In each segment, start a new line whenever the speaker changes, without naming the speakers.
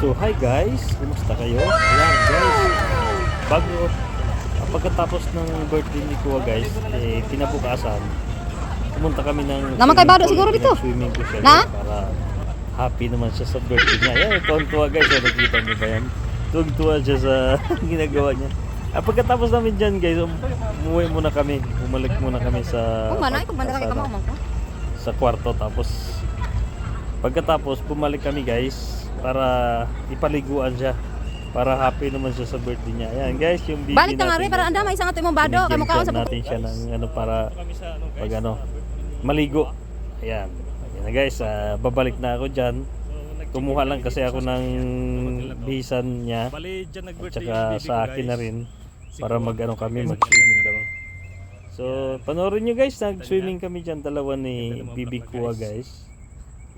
So hi guys, kumusta kayo? Ayan guys, bago pagkatapos ng birthday ni Kuya guys, eh, pinabukasan, pumunta kami ng
Naman kay Bado
pool,
siguro dito?
Swimming ko siya
Na?
para happy naman siya sa birthday niya. Ayan, tuwa guys, oh, nakita niyo ba yan? Tuwang-tuwa siya sa ginagawa niya. Ah, pagkatapos namin dyan guys, um, umuwi muna kami. Bumalik muna kami sa...
Kung manay, kung manay
sa-
ka mo, man ko.
sa kwarto tapos pagkatapos bumalik kami guys para ipaliguan siya para happy naman siya sa birthday niya. Ayan guys, yung baby
Balik na nga rin, para anda may isang ato mong bado, kay mukha sa
natin siya ng ano para pag ano maligo. Ayan. Ayan na guys, ah, babalik na ako diyan. Kumuha lang kasi ako ng bisan niya
dyan
at
nag-birthday
saka sa akin na rin para mag-ano kami, mag-swimming kami. So, panoorin nyo guys, nag-swimming kami dyan dalawa ni Bibi Kua guys.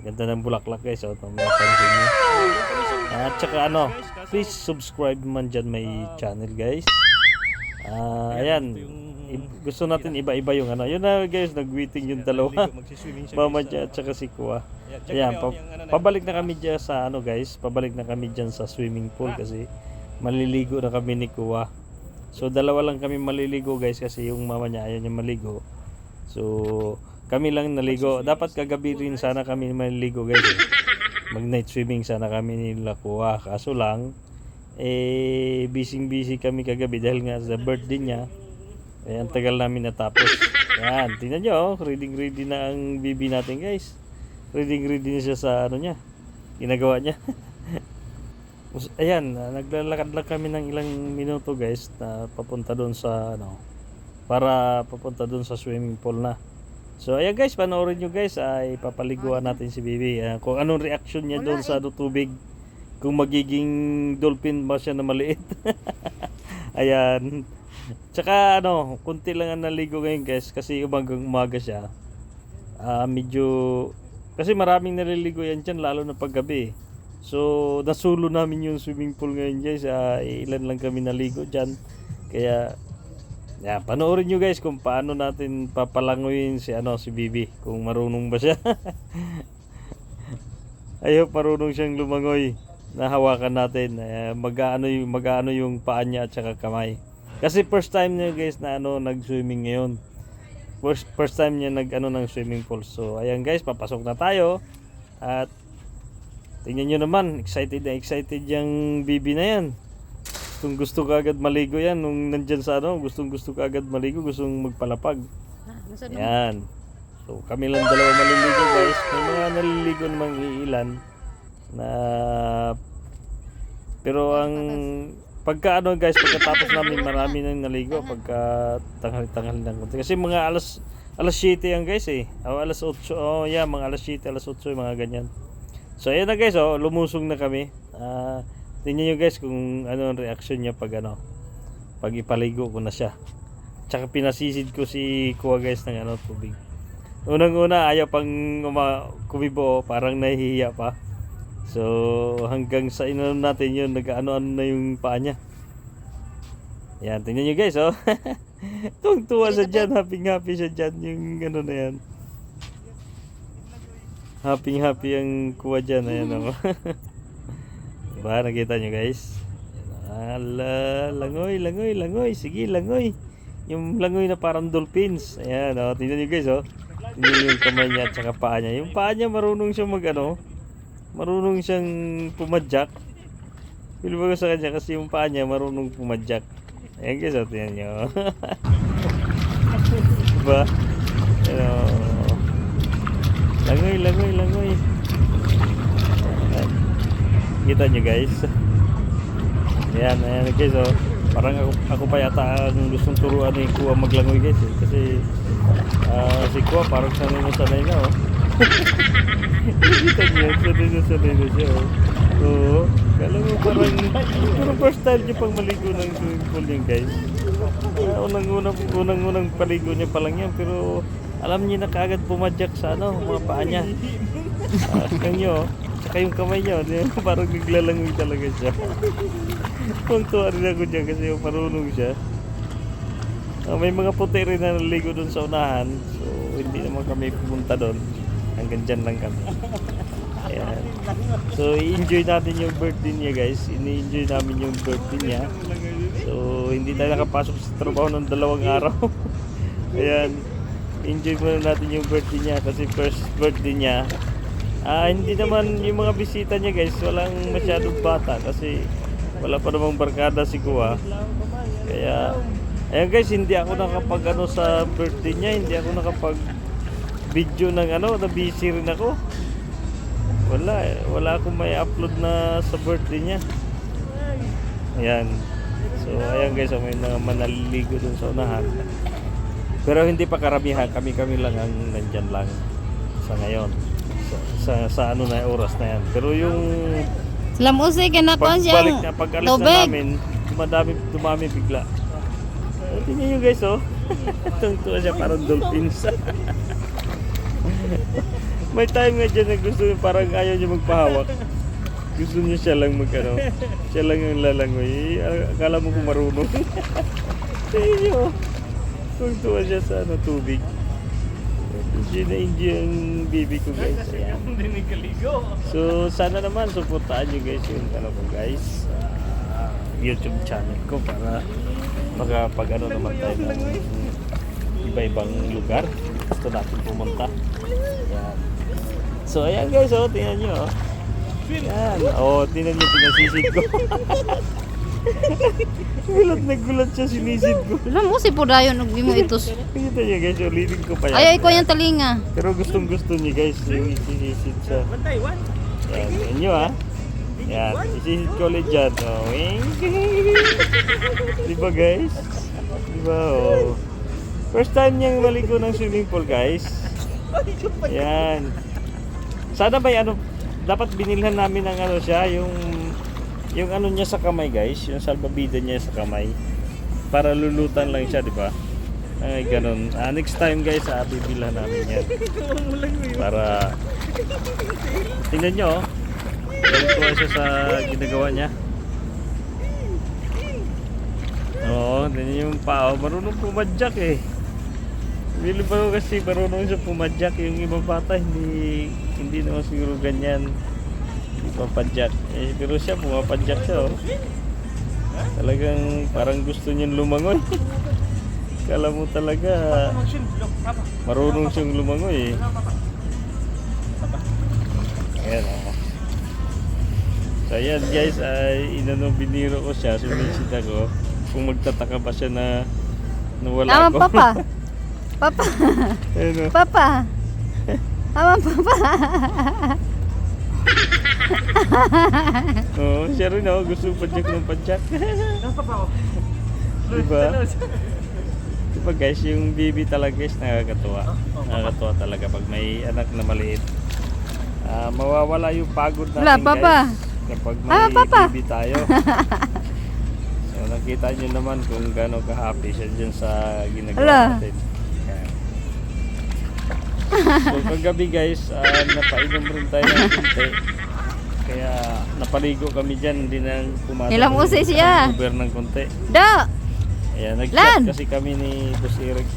Ganda ng bulaklak guys, oh, itong mga pansin nyo. At saka ano, please subscribe man dyan may channel guys. Ah, ayan, gusto natin iba-iba yung ano. Yun na guys, nag-waiting yung dalawa. Mama dyan at saka si Kua. Ayan, pa- pabalik na kami dyan sa ano guys, pabalik na kami dyan sa swimming pool kasi maliligo na kami ni Kuwa. So dalawa lang kami maliligo guys kasi yung mama niya ayaw niya maligo. So kami lang naligo. Dapat kagabi rin sana kami maliligo guys. Eh. Mag night swimming sana kami nila Kuwa. Kaso lang eh busy busy kami kagabi dahil nga sa birthday niya. Eh, ang tagal namin natapos. Yan, tingnan nyo, oh, ready ready na ang bibi natin guys. Ready ready na siya sa ano niya. Ginagawa niya. Ayan, naglalakad lang kami ng ilang minuto guys na papunta doon sa ano para papunta doon sa swimming pool na. So ayan guys, panoorin nyo guys ay papaliguan natin si Bibi. Ah, kung anong reaction niya doon sa ano, tubig. Kung magiging dolphin ba siya na maliit. ayan. Tsaka ano, kunti lang ang naligo ngayon guys kasi umagang umaga siya. Ah, medyo kasi maraming naliligo yan dyan lalo na paggabi. So, nasulo namin yung swimming pool ngayon guys. Ah, ilan lang kami naligo dyan. Kaya, yeah, panoorin nyo guys kung paano natin papalanguyin si ano si Bibi. Kung marunong ba siya. I hope marunong siyang lumangoy. Nahawakan natin. Uh, mag-ano yung, mag-ano yung paa niya at saka kamay. Kasi first time niya guys na ano nag-swimming ngayon. First, first time niya nag ano ng swimming pool. So ayan guys, papasok na tayo. At tingnan nyo naman, excited na excited yung bibi na yan. Kung gusto ka agad maligo yan, nung nandyan sa ano, gustong gusto ka agad maligo, gustong magpalapag. Yan. So kami lang dalawa maliligo guys. May mga naliligo namang iilan na pero ang pagka ano guys, pagkatapos namin marami nang naligo pagka tanghali-tanghali ng konti. Kasi mga alas alas 7 yan guys eh. O alas 8. Oh yeah, mga alas 7, alas 8 mga ganyan. So ayan na guys, oh, lumusong na kami. Ah, tingnan niyo guys kung ano ang reaction niya pag ano pag ipaligo ko na siya. Tsaka pinasisid ko si Kuya guys ng ano tubig. Unang-una ayaw pang kumibo, parang nahihiya pa. So hanggang sa ino natin yun, nag-ano-ano na yung paa niya. Yan, tingnan nyo guys, oh. Tuwang-tuwa siya dyan, happy-happy siya dyan, yung ano na yan. Happy-happy ang kuha dyan, ayan oh. diba, nakita nyo guys? Ala, langoy, langoy, langoy, sige, langoy. Yung langoy na parang dolphins. Ayan, oh, tingnan nyo guys, oh. Tingnan nyo yung kamay niya at saka paa niya. Yung paa niya marunong siyang mag ano, marunong siyang pumadyak. Feel ko sa kanya kasi yung paa niya marunong pumadyak. Ayan guys, oh, tingnan nyo. diba? Ano, langoy, langoy, langoy. Kita nyo guys. Ayan, ayan guys, oh. Parang ako, ako pa yata ang gustong turuan ni Kuya maglangoy guys eh. Kasi ah, si Kuya parang sanay na sanay na oh. Kita niyo, sanay na sanay na siya oh. Oo. Kala mo parang, parang first time niya pang maligo ng swimming pool yan guys. Ah, unang-unang, unang-unang paligo niya pa lang yan pero alam niya na kaagad pumadyak sa ano, mga paa niya. Ah, tingnan niyo, oh. Tsaka yung kamay niya, parang naglalangoy talaga siya. Kung tuwa rin ako dyan kasi yung marunong siya. Ah, may mga puti rin na naligo doon sa unahan. So, hindi naman kami pumunta doon. Hanggang dyan lang kami. Ayan. So, i-enjoy natin yung birthday niya guys. Ini-enjoy namin yung birthday niya. So, hindi tayo nakapasok sa trabaho ng dalawang araw. Ayan. Enjoy muna natin yung birthday niya kasi first birthday niya. Ah, hindi naman yung mga bisita niya guys, walang masyadong bata kasi wala pa namang barkada si Kuya. Kaya, ayan guys, hindi ako nakapag ano sa birthday niya, hindi ako nakapag video ng ano, na busy rin ako. Wala eh, wala akong may upload na sa birthday niya. Ayan. So, ayan guys, may mga manaliligo dun sa unahan. Pero hindi pa karamihan, kami-kami lang ang nandyan lang sa ngayon. Sa, sa, ano na oras na yan. Pero yung
Sila musik na ko
pagbalik
siyang
na, pag-alis na
tubig.
namin, dumadami, dumami bigla. So, tingnan nyo guys, oh. Tungtuwa siya parang dolphins. May time nga dyan na gusto niya, parang ayaw niya magpahawak. Gusto niya siya lang mag ano, siya lang ang lalangoy. Eh, Akala mo kung marunong. Tingnan nyo. Tungtuwa siya sa ano, tubig. Enjoy na ang baby ko guys. Ayan. So sana naman suportahan nyo guys yung ano ko guys ah, YouTube channel ko para makapag ano naman tayo ng iba-ibang lugar gusto natin pumunta. Ayan. So ayan guys oh, tingnan nyo oh. Ayan. Oh, tingnan nyo pinasisid ko. gulat na gulat siya sinisid ko.
Sila musik po dayon ug mo itos.
Kita nyo guys, ulitin ko pa yan.
Ay ay ko yung talinga.
Pero gustong gusto niya guys yung isisisid siya. Yan, yan nyo ah. Yan, isisid ko ulit dyan. Oh, wink. Di ba guys? Di ba oh. First time niyang maligo ng swimming pool guys. Yan. Sana may ano, dapat binilhan namin ng ano siya, yung yung ano niya sa kamay guys, yung salbabida niya sa kamay. Para lulutan lang siya, di ba? Ay, ganun. Ah, next time guys, ah, bibilhan namin yan. Para tingnan nyo, oh. Ganito siya sa ginagawa niya. Oo, tingnan yung pao. Marunong pumadyak eh. Bili pa ko kasi marunong siya pumadyak. Yung ibang bata hindi hindi naman siguro ganyan. Hindi papadyak. Eh, pero siya pumapadyak siya oh. Talagang parang gusto niyang lumangoy. Kala mo talaga marunong siyang lumangoy eh. Ayan oh. So ayan guys, ay inano biniro ko siya, sumisid ako. Kung magtataka ba siya na nawala
Tama
ako.
papa. Papa.
Ayun oh.
Papa. Tama papa.
Oo, siya rin ako. Gusto padyak ng padyak. diba? Diba guys, yung baby talaga guys, nakakatuwa. Nakakatuwa talaga pag may anak na maliit. Ah, mawawala yung pagod natin
Wala, papa.
guys. Kapag may
Ah, papa.
baby tayo. so nakita nyo naman kung gaano ka-happy siya dyan sa ginagawa
Wala.
natin. So kagabi guys, ah, napainom rin tayo ng kunti. Kaya napaligo kami dyan, hindi na pumasok.
Ilang usi siya?
Uber ng konti.
Da.
Ayan, nag-chat kasi kami ni Boss Eric.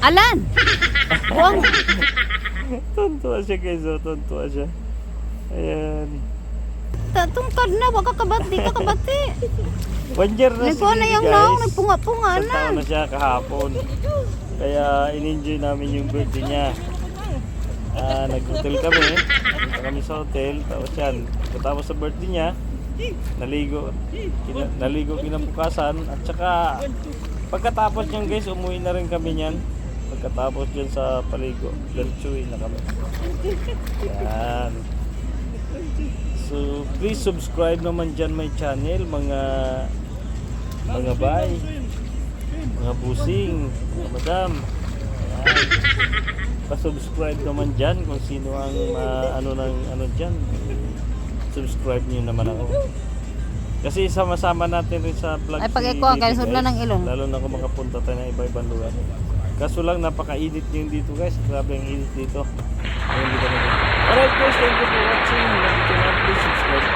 Alan. Buang.
Tuntua siya guys, oh, tuntua siya. Ayan.
Tungtod na wa ka kabati ka kabati.
One year na
Nagkuha na yung naong nagpunga-punga na.
taon na siya kahapon. Kaya in-enjoy namin yung birthday niya. Ah, nag-hotel kami. Punta kami sa hotel. Tapos yan. Pagkatapos sa birthday niya, naligo. Kina, naligo kinabukasan. At saka, pagkatapos niyan guys, umuwi na rin kami niyan. Pagkatapos dyan sa paligo, diretsuin na kami. Yan. So, please subscribe naman dyan my channel, mga mga bay, mga busing, mga madam. Ayan. Pa-subscribe naman dyan kung sino ang ah, ano ng ano dyan. Subscribe niyo naman ako. Kasi sama-sama natin rin sa vlog
Ay, pag
si
ikaw, kaya sudlan
guys.
ng ilong.
Lalo na kung makapunta tayo ng iba-ibang lugar. Kaso lang napaka-init yung dito guys. Grabe ang init dito. Ayun, dito na Alright guys, thank you for watching. Nandito na please subscribe.